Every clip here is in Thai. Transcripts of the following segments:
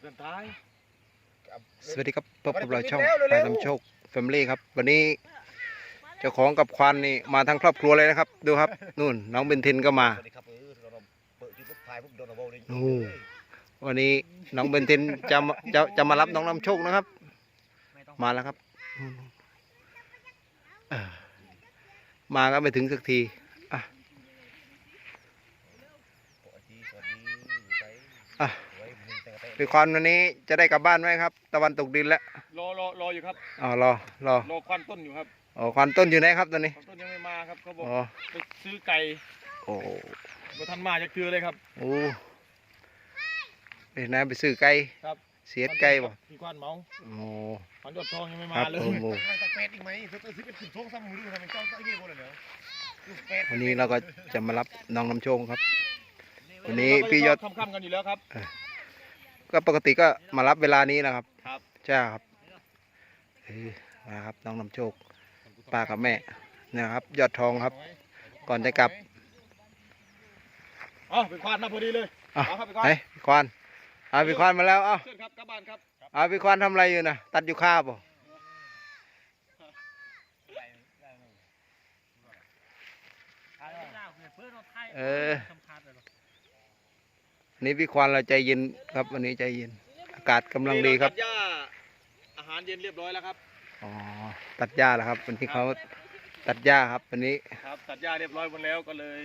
เพื่อนท้ายสวัสดีครับพบกับเราช่องพายนำโชคแฟมิลี่ครับ วันนี้เจ้าของกับควานนี่มาทั้งครอบครัวเลยนะครับ ดูครับนู่นน้องเบนทินก็มาสวัสดีครับเออเราเปิดที่ปุ๊บถ่ายปุ๊บโดนเอาโบเลยโอ้วันนี้น้องเบนทินจะมาจะจะมารับน้องนำโชคนะครับ มาแล้วครับเออมาก็ไม่ถึงสักที สวัสดีสวัสดีอยู่ไส อะ ไว้ มึงแต่งแต่พี่ควานวันนี้จะได้กลับบ้านไหมครับ ตะวันตกดินแล้วรอรอรออยู่ครับอ๋อรอรอรอควันต้นอยู่ครับอ๋อควานต้นอยู่ไหนครับตอนนี้ควันต้นยังไม่มาครับเขาบอกอ๋อไปซื้อไก่โอ้บ่ทันมาจะคือเลยครับโอ้ไปไหนไปซื้อไก่ครับเสียดไก่บ่พี่ควันเมาโอ้ควันยอดทองยังไม่คมารับเลยโอ้โหไม่ต้องเป็ดอีกไหมเธอเธอซื้อเป็นขึ้นช่วงซ้ำมือดูทำไมเจ้าเจ้าเยี่ยมเลยเนาะดูเป็ดวันนี้เราก็จะมารับน้องน้ำโชคครับ วันนี้พี่ยอดค่ำๆกันอยู่แล้วครับ ก็ปกติก็มารับเวลานี้นะครับ ครับ ใช่ครับเออมาครับน้องน้ำโชคป้ากับแม่นะครับ ยอดทองครับ ก่อนจะกลับอ๋อเป็นควันมาพอดีเลยอะเอาครับพี่ควันเฮ้ยพี่ควานเอาพี่ควานมาแล้วเอ้าเชิญครับกลับบ้านครับเอาพี่ควานทำอะไรอยู่นะตัดอยู่ข้าวป่ะเออวั นนี้พี่ควานเราใจเย็นครับวันนี้ใจเย็น อากาศกำลังดีครับตัหญ้าอาหารเย็นเรียบร้อยแล้วครับ อ๋อตัดหญ้าแล้วครับ วันนี้เขาตัดหญ้าครับวันนี้ ครับ ตัดหญ้าเรียบร้อยหมดแล้วก็เลย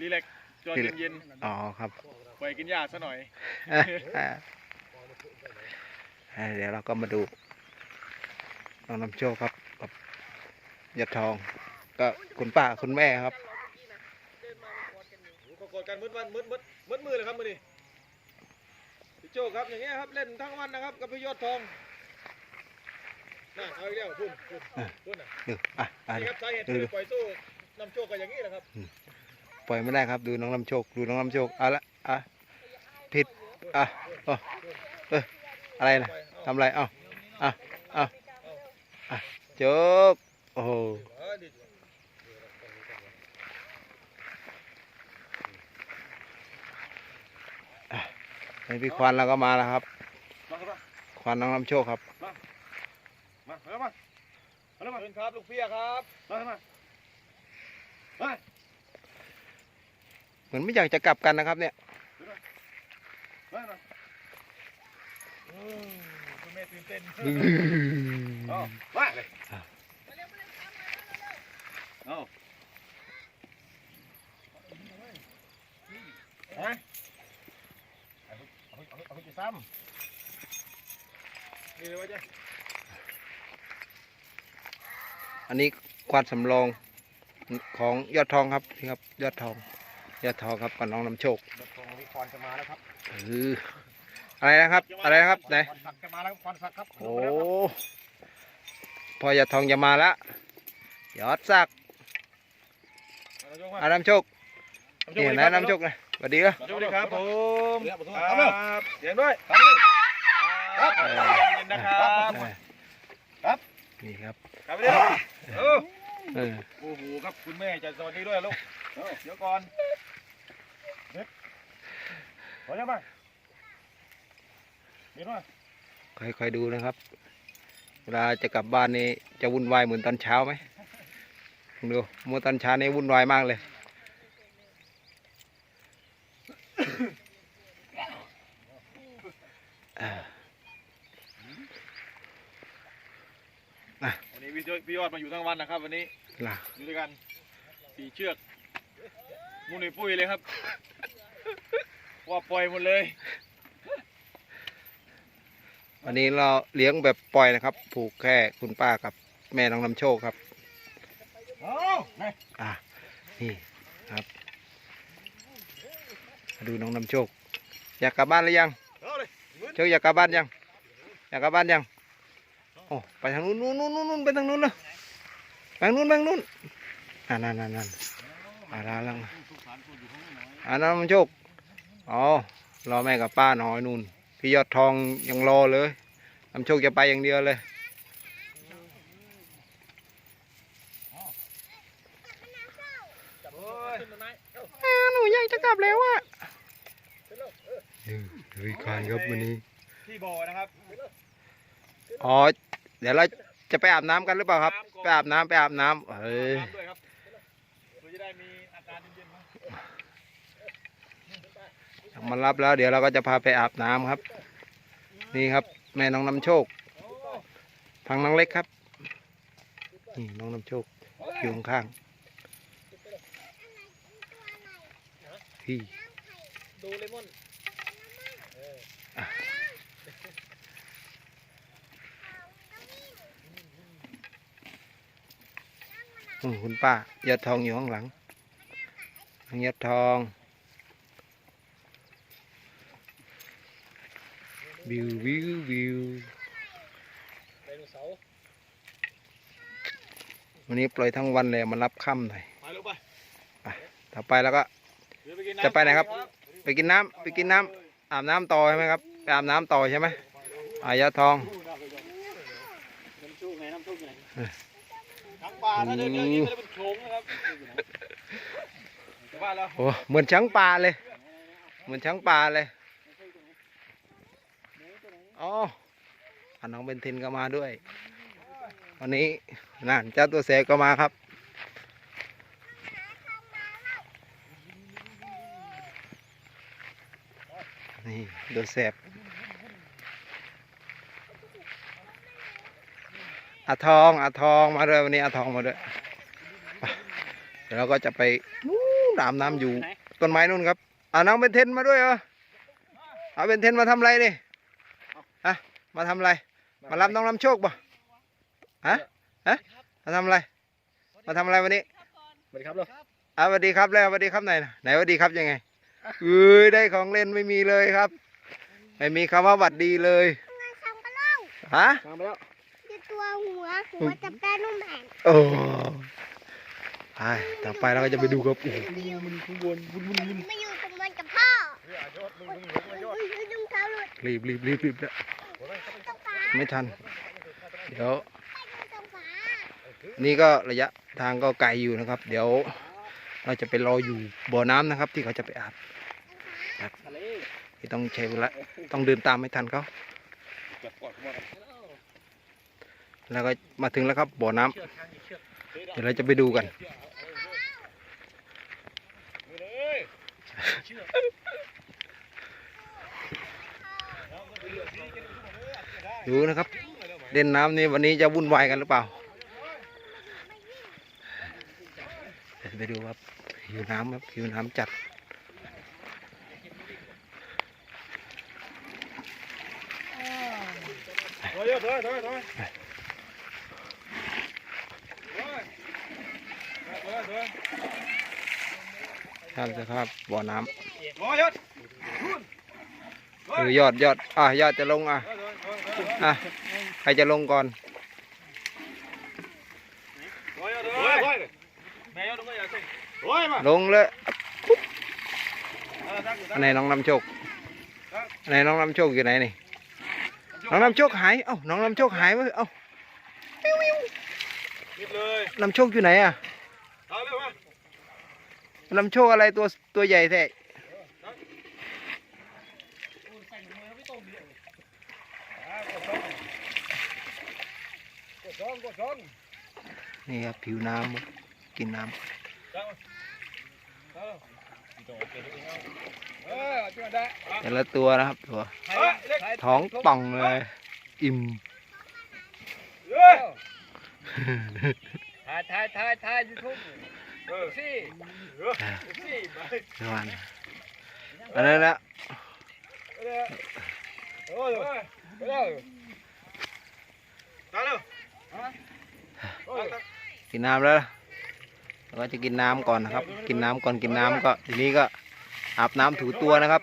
รีแลกซ์จอยรีแลกซ์เย็นอ๋อครับๆปล่อยกินหญ้าซะหน่อย อ่าเดี๋ยวเราก็มาดูน้องน้ำโชคครับกับยอดทอง ก็คุณป้าคุณแม่ครับ ก็กดกันมืดวันมืดมืด มืดมือเลยครับมือนี้พี่โจครับอย่างเงี้ยครับเล่นทั้งวันนะครับกับพี่ยอดทองน่ะเอาอีกแล้วพุ่นพุ่นพุ่นน่ะดูอะอะนี่ดูครับสาเหตุดูที่ดูปล่อยสู้นำโชคกันอย่างนี้แหละครับปล่อยไม่ได้ครับ ดูน้องน้ำโชค ดูน้องน้ำโชคเอาละอะผิดอะโอ้เอยอะไรนะทำอะไรเอ้าเอ้าเอ้าอะโจกโอ้โห เออดิ ในพี่ควานเราก็มาแล้วครับมาครับควานน้องน้ำโชคครับ มามามามามามาเชิญครับลูกเพียครับมามามาเหมือนไม่อยากจะกลับกันนะครับเนี่ยมามาอืมคุณแม่ตื่นเต้นอืเอามมาเลยเอาฮะ เอาเอาเอาไปซ้นี่เลยว่าจะอันนี้ควานสำรองของยอดทองครับนี่ครับ ยอดทอง ยอดทองครับกับน้องน้ำโชคำรถของวิคอนจะมาแล้วครับเอออะไรนะครับ อะไรนะครับไหนควันสักจะมาแล้วควันสักครับโอ้พอยอดทองจะมาแล้วยอดซักเอาลงมาอาน้ำโชคนี่นะน้ำโชคนะ สวัสดีครับสวัสดีครับผมเดี๋ยวผมคทำเร็วรับเสียงด้วยทำเร็วครับเออเย็นนะครับครับนี่ครับครับไปเดี๋ยวเออเออโอ้โหครับคุณแม่จะสวัสดีด้วยลูกเออเดี๋ยวก่อนเด็ดขอยังไงเดี๋ยวมาค่อยๆดูนะครับ เวลาจะกลับบ้านนี่จะวุ่นวายเหมือนตอนเช้าไหมดูเมื่อตอนเช้านี่วุ่นวายมากเลยอ่า วันนี้พี่ยอดพี่ยอดมาอยู่ทั้งวันนะครับ วันนี้ล่ะอยู่ด้วยกันสี่เชือกมุ้ยปุ้ยเลยครับ ว่าปล่อยหมดเลย วันนี้เราเลี้ยงแบบปล่อยนะครับ ผูกแค่คุณป้ากับแม่น้องนำโชคครับเอาไหนอะนี่ครับ มาดูน้องนำโชค อยากกลับบ้านหรือยัง เอาเลยอยากกลับบ้านยังอยากกลับบ้านยังโอ้ไปทางนู้นนู้นนู้นนู้นไปทางนู้นเลยไปทางนู้นไปทางนู้นอ่านั่นนั่นนั่นอ่าลาลังอ่าน้องนโชคอ๋อรอแม่กับป้าหน่อยนู่นพี่ยอดทองยังรอเลยนำโชคจะไปอย่างเดียวเลยโอ้ยหนูอยากจะกลับแล้วอะ ดูวิคานครับวันนี้ที่บ่อนะครับอ๋อเดี๋ยวเราจะไปอาบน้ำกันหรือเปล่าครับ ไปอาบน้ำไปอาบน้ำเอ้ยน้ำด้วยครับเพื่อจะได้มีอาการเย็นๆครับมารับแล้ว เดี๋ยวเราก็จะพาไปอาบน้ำครับ นี่ครับ แม่น้องน้ำโชคพังน้องเล็กครับ นี่น้องน้ำโชคอยู่ข้างๆพี่ดูเลมอน อืม คุณป้ายอดทองอยู่ข้างหลังน้องยอดทองวิววิววิวไดโนเสาร์วันนี้ปล่อยทั้งวันเลยมารับค่ำหน่อยไปลูกไปต่อไปแล้วก็เดี๋ยวไปกินจะไปไหนครับ ไปกินน้ำไปกินน้ำอาบน้ำต่อใช่ไหมครับไปอาบน้ำต่อใช่ไหมอายอดทอง ปลาถ้าเดินเยอะนี้จะเป็นโขงนะครับจะว่าแล้วโอ้เหมือนช้างป่าเลย เหมือนช้างป่าเลยอ๋ออะน้องเบนทินก็มาด้วย วันนี้นั่นเจ้าตัวแสก็มาครับนี่ตัวแสบ อาทองอาทองมาด้วยวันนี้อาทองมาด้วยไปเดี๋ยวเราก็จะไปนู่นอาบน้ำอยู่ต้นไม้นู่นครับอ่าน้องเบนเทนมาด้วยเหรอเอาเบนเทนมาทำอะไรนี่ฮะมาทำอะไร มารับน้องนำโชคป่ะฮะฮะมาทำอะไร มาทำอะไรวันนี้สวัสดีครับลูกอ่าสวัสดีครับแล้วสวัสดีครับไหนน่ะไหนสวัสดีครับยังไงเอ้ยได้ของเล่นไม่มีเลยครับ ไม่มีคำว่าหวัดดีเลยทำก็เล่าฮะ ตัวหัวหัวจับได้นุ่มแผ่นโอ้ไปต่อไปเราก็จะไปดูครับโอ้โหมาอยู่ตรงนั้นกับพ่ออุ้ยอุ้ยดุงเท้าหลุดรีบรีบรีบรีบแล้วตรงฝาไม่ทัน เดี๋ยวตรงฝานี่ก็ระยะทางก็ไกลอยู่นะครับ เดี๋ยวเราจะไปรออยู่บ่อน้ำนะครับ ที่เขาจะไปอาบทะเลที่ต้องใช้เวลาต้องเดินตามไม่ทันเขาเก็บกดหมด แล้วก็มาถึงแล้วครับบ่อน้ำเชือกทาเดี๋ยวเราจะไปดูกันดูนะครับเล่นน้ำนี่วันนี้จะวุ่นวายกันหรือเปล่า ไปดูครับหิวน้ำครับหิวน้ำจัดถอยเยอะถอยถอยถอยถอยถอยถอย ครับสภาพบ่อน้ถอยเยอะำเออยอดยอดอะยอดจะลงอะถอยถอยถอยถอยอะใครจะลงก่อนถอยเยอะถอยถอยแม่ยอดตรงนี้อย่าสิถอยมาลงเลยเออตั้งอยู่อัตั้นงไหนน้องนำโชคอันไหนน้องนำโชคอยู่ไหนนี่น้องนำโชคหายเอ้าน้องนำโชคหายเว้ยเอ้านิดเลยนำโชคอยู่ไหนอะ เอาเร็วมาน ลำโชคอะไรตัวตัวใหญ่แท้นี่ครับผิวน้ำกินน้ำแต่ละตัวนะครับตัวท้องป่องเลยอิ่มถ่ายถ่ายถ่ายถ่ายยูทูบ สี่วานอันนั้นละโอ้ยไปแล้วตาเร็วโอ้ยกินน้ำแล้วเราก็จะกินน้ำก่อนนะครับ กินน้ำก่อนกินน้ำก็ทีนี้ก็อาบน้ำถูตัวนะครับ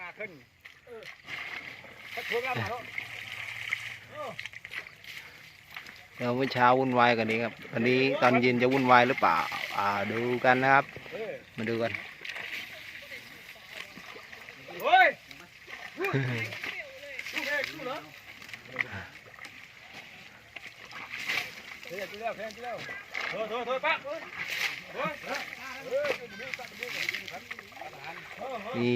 เดี๋ยวเมื่อเช้าวุ่นวายกันนี้ครับวันนี้ตอนเย็นจะวุ่นวายหรือเปล่า อ่าดูกันนะครับ มาดูกันเฮ้ยลูกเอกลูกเหรอเฮ้ยจุดแล้วแพงจุดแล้วเถอะเถอะเถอะปั๊บเฮ้ยนี่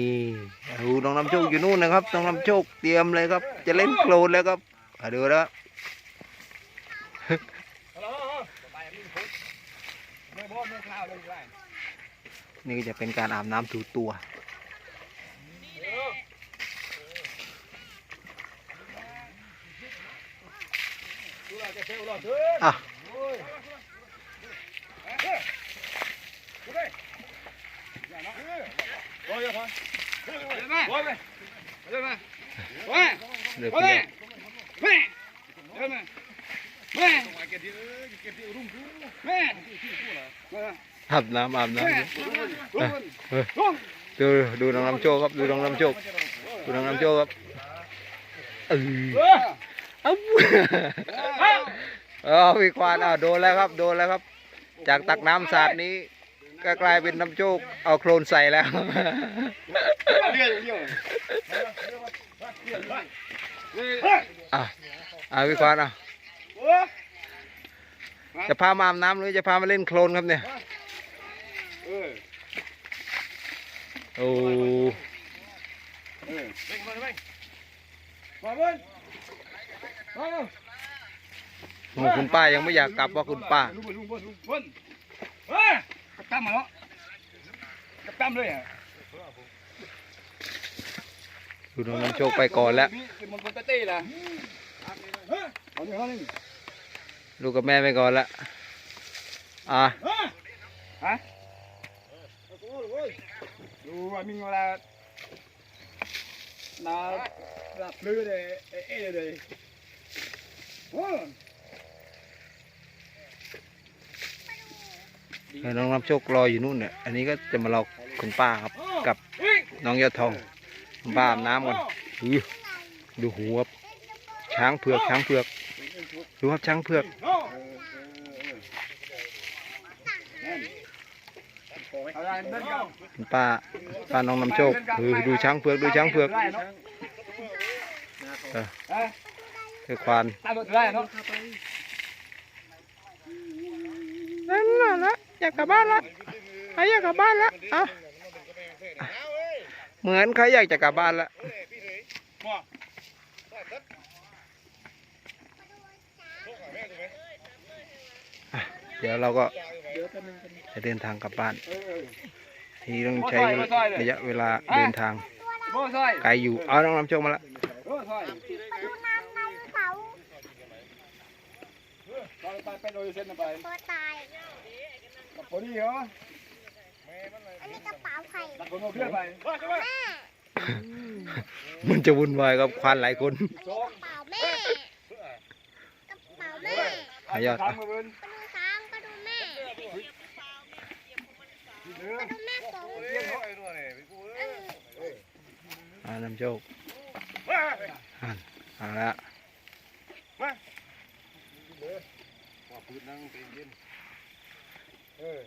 ดูน้องน้ำโชคอยู่นู่นนะครับน้องน้ำโชคเตรียมเลยครับ จะเล่นโคลนแล้วครับอะดูแล้ว ไม่พอไม่ข้าวเลยไร นี่ก็จะเป็นการอาบน้ำถูตัว อะโอ้ยพอแม่แม่แม่แม่เรียบแม่ร้อย แม่แม่แม่ เก็บที่เออเก็บที่รุ่มคู่แม่อาบน้ำอาบน้ำดูดูน้องน้ำโชคครับดูน้องน้ำโชคดูน้องน้ำโชคครับเออเอ้าเออพี่ควานอะโดนแล้วครับโดนแล้วครับ จากตักน้ำสาดนี้ก็กลายเป็นน้ำโชคเอาโคลนใส่แล้วเรียนเดียวอะอะพี่ควานอะ จะพามาอาบน้ำหรือจะพามาเล่นโคลนครับเนี่ยเออโอ้เออเร่งมาเร่งมาเบิ้ลมาโหคุณป้ายังไม่อยากกลับว่าคุณป้าลุงบนลุงบนลุงบนเฮ้ยกับตั้มมาแล้วกับตั้มเลยอะดูน้องน้ำโชคไปก่อนแล้วมันคนเต้ๆ ล่ะเอาหนึ่งเอาหนึ่งลูกกับแม่ไปก่อนละอะฮะดูว่ามีเวลานาหลับลือเลยเอ๊ะเลยโอ้แล้วน้องน้ำโชครออยู่นู่นเนี่ย อันนี้ก็จะมารอคุณป้าครับ กับน้องยอดทองคุณป้าอาบน้ำก่อนอุ้ยดูหัวครับช้างเผือกช้างเผือก ดูครับช้างเผือกป้าป้าน้องน้ำโชคดูช้างเผือกดูช้างเผือกคือควานตามรถได้เนนั่นน่ะละอยากกลับบ้านละใครอยากกลับบ้านละอะเหมือนใครอยากจะกลับบ้านละอะ เดี๋ยวเราก็จะเดินทางกลับบ้าน ทีนี้ต้องใช้ระยะเวลาเดินทางโบ้ซอยไกลอยู่ เอาน้องน้ำโชคมาละโบ้ซอยมาดูน้ำในกระเป๋าไปไปโดยเส้นไปตัวตายกับคนนี้เหรออันนี้กระเป๋าใครตัดคนเอาเพื่อนไปแม่มันจะวุ่นวายกับควานหลายคนกระเป๋าแม่กระเป๋าแม่หายอด ทางมาเบิ้ล ไปดูช้างไปดูแม่ไปดู แม่สองเลี้ยงเขาไอ้ตัวนี่พี่กูเอ้ยเอาน้ำโชคอ่านเอาละเออ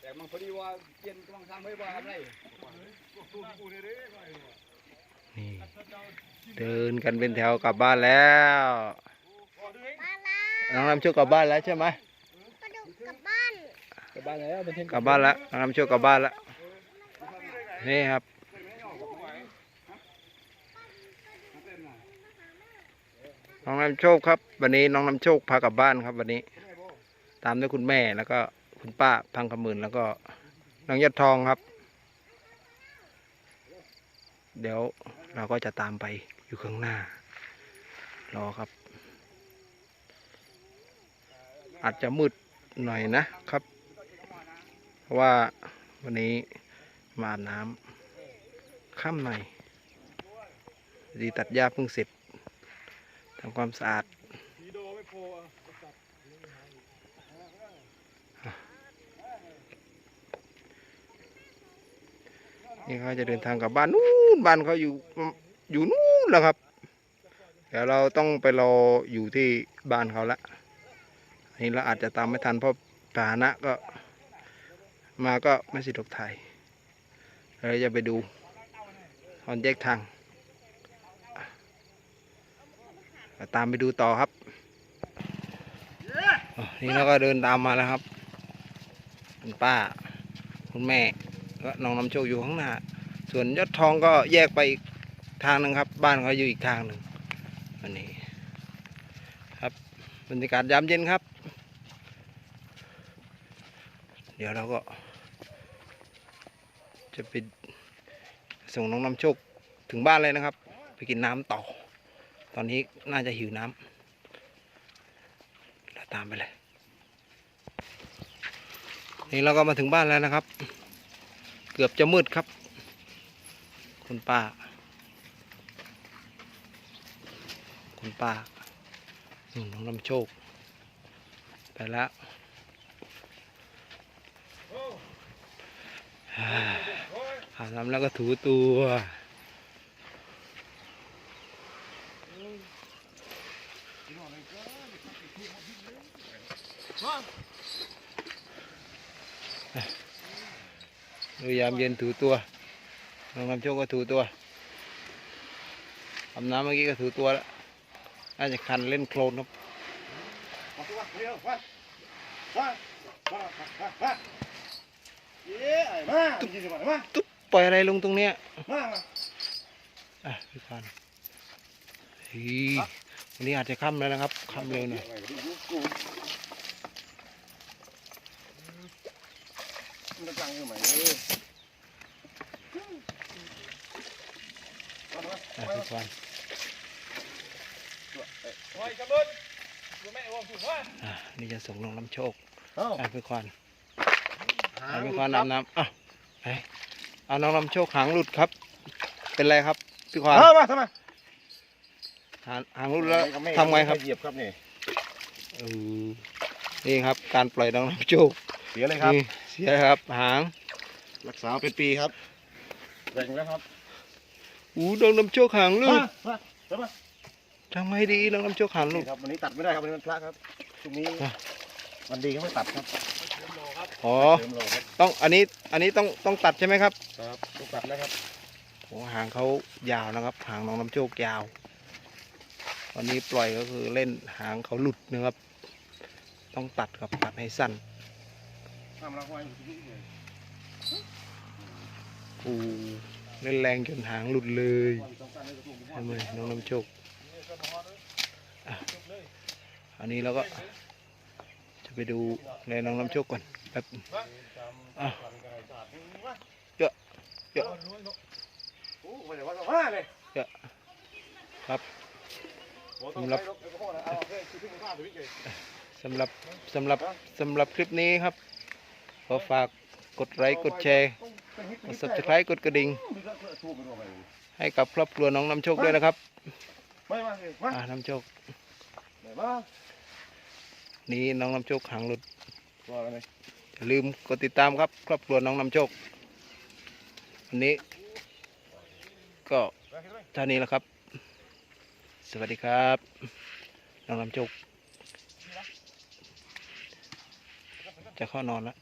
แต่มันพอดีว่าเปลี่ยนกำลังทางไม่ว่าทำไรนี่เดินกันเป็นแถวกลับบ้านแล้วน้องน้ำโชคกลับบ้านแล้วใช่ไหมกระดูกกลับบ้าน กลับบ้านแล้วนเทนกลับบ้านแล้วน้องนำโชคกลับบ้านแล้วนี่ครับน้องน้ำโชคครับ วันนี้น้องน้ำโชคพากลับบ้านครับวันนี้ ตามด้วยคุณแม่แล้วก็คุณป้าพังขมื่นแล้วก็น้องยอดทองครับ เดี๋ยวเราก็จะตามไปอยู่ข้างหน้า รอครับ อาจจะมืดหน่อยนะครับ ว่าวันนี้มาอาบน้ำค่ำหน่อยดีตัดหญ้าเพิ่งเสร็จทำความสะอาดนี่เขาจะเดินทางกลับบ้านนู้นบ้านเขาอยู่อยู่นู้นแล้วครับ เดี๋ยวเราต้องไปรออยู่ที่บ้านเขาละนนี้เราอาจจะตามไม่ทันเพราะพานะก็ มาก็ไม่สะดวกถ่ายเราจะไปดูตอนแยกทาง ตามไปดูต่อครับนี่เราก็เดินตามมาแล้วครับ คุณป้า คุณแม่และน้องน้ำโชคอยู่ข้างหน้า ส่วนยอดทองก็แยกไปอีกทางหนึ่งครับ บ้านเขาอยู่อีกทางหนึ่งวันนี้ ครับบรรยากาศยามเย็นครับ เดี๋ยวเราก็ จะไปส่งน้องน้ำโชคถึงบ้านเลยนะครับ ไปกินน้ำต่อ ตอนนี้น่าจะหิวน้ำเราตามไปเลย นี่เราก็มาถึงบ้านแล้วนะครับ เกือบจะมืดครับ คุณป้า คุณป้านู่นน้องน้ำโชค ไปแล้ว อาบน้ำแล้วก็ถูตัว ดูยามเย็นถูตัวน้องน้ำโชคก็ถูตัวอาบน้ำเมื่อกี้ก็ถูตัวแล้วน่าจะคันเล่นโคลนครับมาตัวเร็วมามามามามาเย้ไอ้มาดีสิมามาตุ๊บ ปล่อยอะไรลงตรงเนี้ยมามาอะพี่พันเฮ้ยวันนี้อาจจะค่ำแล้วนะครับค่ำเร็วหน่อยมันจะจังอยู่ไหมเอออะพี่พันโอ้ยกระเบิดดูแม่วงถูกว่าอะนี่จะส่งน้องน้ำโชคเอ้าอะพี่ควันอะพี่ควันน้ำน้ำอะไปเอาน้องน้ำโชคหางหลุดครับ เป็นไรครับพี่ควันเอ้ามาทำไมหางหางหลุดแล้วทำไงครับเหยียบครับนี่เออนี่ครับ การปล่อยน้องน้ำโชคเสียเลยครับนี่เสียครับ หาง รักษาเป็นปีครับแรงแล้วครับอู้น้องน้ำโชคหางหลุมาดมาเดี๋ยวมาทำไงดีน้องน้ำโชคหางหลุนี่ดครับวันนี้ตัดไม่ได้ครับวันนี้มันพระครับตรงนี้อะวันดีก็ไม่ตัดครับ อ๋อเติมโลครับต้องอันนี้อันนี้ต้องต้องตัดใช่ไหมครับครับต้องตัดแล้วครับโอ้หางเขายาวนะครับหางน้องน้ำโชคยาววันนี้ปล่อยก็คือเล่นหางเขาหลุดนะครับ ต้องตัดครับตัดให้สั้นทำละควายอยู่ที่นี่เลยโอ้เล่นแรงจนหางหลุดเลยต้องการให้กระตุ้นทำไมน้องน้ำโชคอะอันนี้เราก็จะไปดูแลน้องน้ำโชคก่อน แป๊บอะเยอะเยอะโอ้ไม่ได้ว่าว่าเลยครับสำหรับเอาโอเคคือที่มึงพลาดไปพี่เก๋สำหรับสำหรับสำหรับคลิปนี้ครับ ขอฝากกดไลค์กดแชร์กด subscribe กดกระดิ่งให้กับครอบครัวน้องน้ำโชคด้วยนะครับไม่มาเลยมาอ่าน้ำโชคไหนมานี่น้องน้ำโชคหางหลุดว่า อย่าลืมกดติดตามครับ ครอบครัวน้องน้ำโชควันนี้ ก็เท่านี้แหละครับ สวัสดีครับ น้องน้ำโชคจะเข้านอนแล้ว